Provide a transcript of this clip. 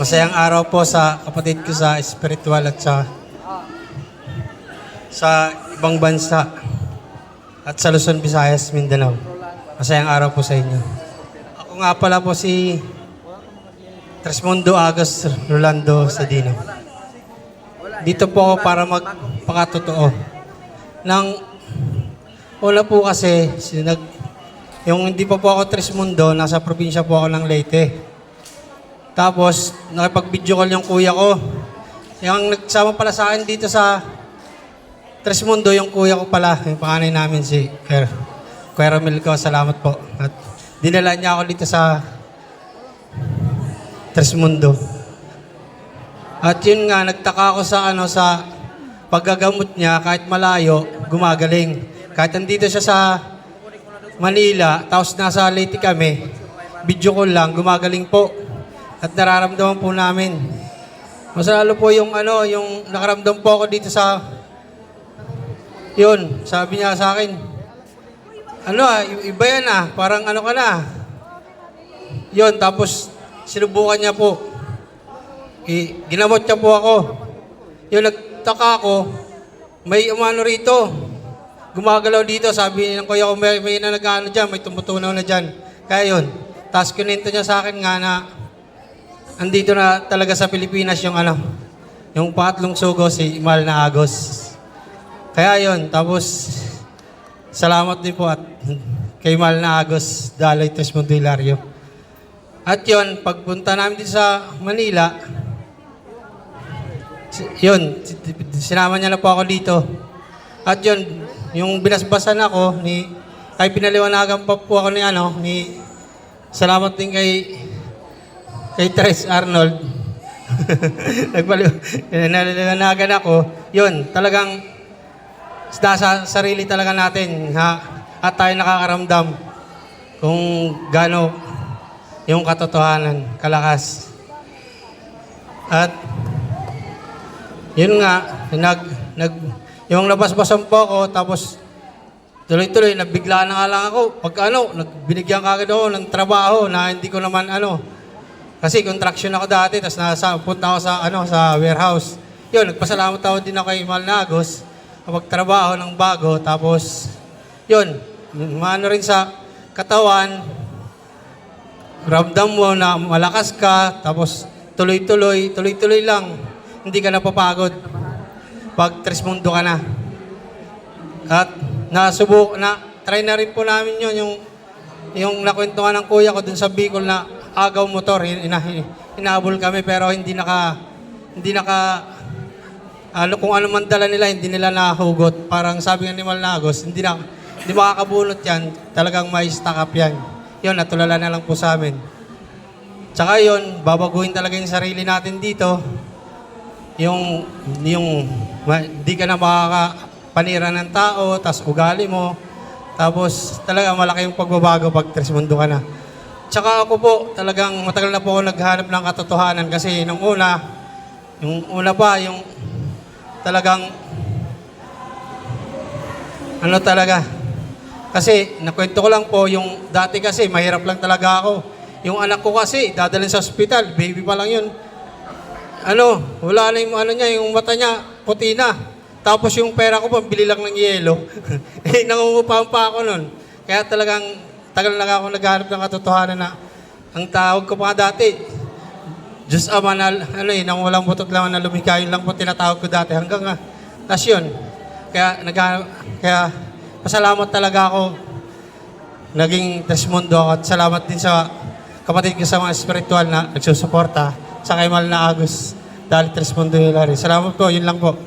Masayang araw po sa kapatid ko sa spiritual at sa sa ibang bansa at sa Luzon, Visayas, Mindanao. Masayang araw po sa inyo. Ako nga pala po si Tresmundo Agos Rolando Sadino. Dito po ako para magpakatotoo. Nang una po kasi, sinag, yung hindi pa po ako Tresmundo, nasa probinsya po ako ng Leyte. Tapos, nakipag-video call yung kuya ko. Yung nagsama pala sa akin dito sa Tresmundo, yung kuya ko pala, yung panganay namin si Kuya, Kuya Ramil ko, salamat po. At dinala niya ako dito sa Tresmundo. At yun nga, nagtaka ako sa ano sa paggagamot niya, kahit malayo, gumagaling. Kahit nandito siya sa Manila, tapos nasa Leyte kami, video call lang, gumagaling po. At nararamdaman po namin. Mas lalo po yung ano, yung nakaramdam po ako dito sa yun, sabi niya sa akin, ano ah, iba yan ah, parang ano ka na. Yun, tapos sinubukan niya po. I, ginamot niya po ako. Yun, nagtaka ako, may umano rito. Gumagalaw dito, sabi ng kuya ko, may, may na nag-ano dyan, may tumutunaw na dyan. Kaya yun, tapos kinento niya sa akin nga na, andito na talaga sa Pilipinas yung ano, yung pangatlong sugo, si Imal na Agos. Kaya yon tapos salamat din po at kay Mal na Agos, Daloy Tesmundo Hilario. At yon pagpunta namin dito sa Manila, si- sinama niya na po ako dito. At yun, yung binasbasan ako ni, ay pinaliwanagan pa po ako ni ano, ni, salamat din kay, kay Tres Arnold. Nagpaliwanagan ako. Yun, talagang nasa sarili talaga natin ha at tayo nakakaramdam kung gaano yung katotohanan, kalakas. At yun nga, nag, nag, yung nabasbasan po ako, tapos tuloy-tuloy, nabigla na nga lang ako. Pag ano, nagbinigyan ka ako ng trabaho na hindi ko naman ano, kasi contraction ako dati, tapos nasa, punta ako sa, ano, sa warehouse. Yun, nagpasalamat ako din ako kay Malnagos kapag trabaho ng bago. Tapos, yun, maano rin sa katawan, ramdam mo na malakas ka, tapos tuloy-tuloy, tuloy-tuloy lang. Hindi ka napapagod. Pag tres mundo ka na. At nasubok, na, try na rin po namin yun, yung, yung nakwentuhan ng kuya ko dun sa Bicol na agaw motor, ina, inaabol kami pero hindi naka, hindi naka, ano kung ano man dala nila, hindi nila nahugot. Parang sabi nga ni Malnagos, hindi na, hindi makakabunot yan, talagang may stock up yan. Yun, natulala na lang po sa amin. Tsaka yun, babaguhin talaga yung sarili natin dito. Yung, yung, di ka na makakapanira ng tao, tas ugali mo. Tapos talaga malaki yung pagbabago pag tres mundo ka na. Tsaka ako po, talagang matagal na po ako naghanap ng katotohanan kasi nung una, yung una pa, yung talagang ano talaga. Kasi nakwento ko lang po, yung dati kasi mahirap lang talaga ako. Yung anak ko kasi, dadalhin sa ospital, baby pa lang yun. Ano, wala na yung ano niya, yung mata niya, puti na. Tapos yung pera ko, pambili lang ng yelo. eh, nangungupahan pa ako nun. Kaya talagang, tagal na ako naghanap ng katotohanan na ang tawag ko pa dati, Diyos Ama na, ano eh, nang walang butot lang na lumikha, yun lang po tinatawag ko dati hanggang nga. Tas yun, kaya, nag, kaya pasalamat talaga ako naging Desmondo ako at salamat din sa kapatid ko sa mga spiritual na nagsusuporta sa kay Mal na Agus dahil Tresmondo Hilary. Salamat po, yun lang po.